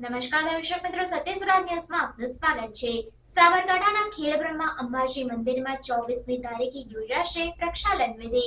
નમસ્કાર દર્શક મિત્રો, સત્ય ન્યૂઝમાં આપનું સ્વાગત છે. સાબરકાંઠાના ખેડબ્રહ્મા અંબાજી મંદિરમાં ચોવીસમી તારીખે યોજાશે પ્રક્ષાલન વિધિ.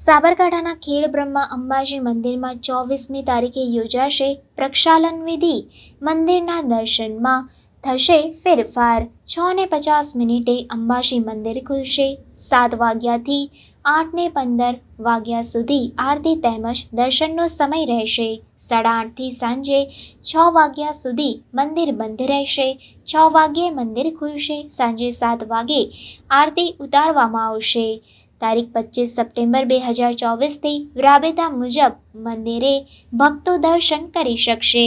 સાબરકાંઠાના ખેડબ્રહ્મા અંબાજી મંદિરમાં ચોવીસમી તારીખે યોજાશે પ્રક્ષાલન વિધિ. મંદિરના દર્શનમાં થશે ફેરફાર. છ ને પચાસ મિનિટે અંબાજી મંદિર ખુલશે. સાત વાગ્યાથી આઠ ને પંદર વાગ્યા સુધી આરતી તેમજ દર્શનનો સમય રહેશે. સાડા આઠથી સાંજે છ વાગ્યા સુધી મંદિર બંધ રહેશે. છ વાગ્યે મંદિર ખુલશે. સાંજે સાત વાગે આરતી ઉતારવામાં આવશે. તારીખ પચીસ સપ્ટેમ્બર બે હજાર ચોવીસથી રાબેતા મુજબ મંદિરે ભક્તો દર્શન કરી શકશે.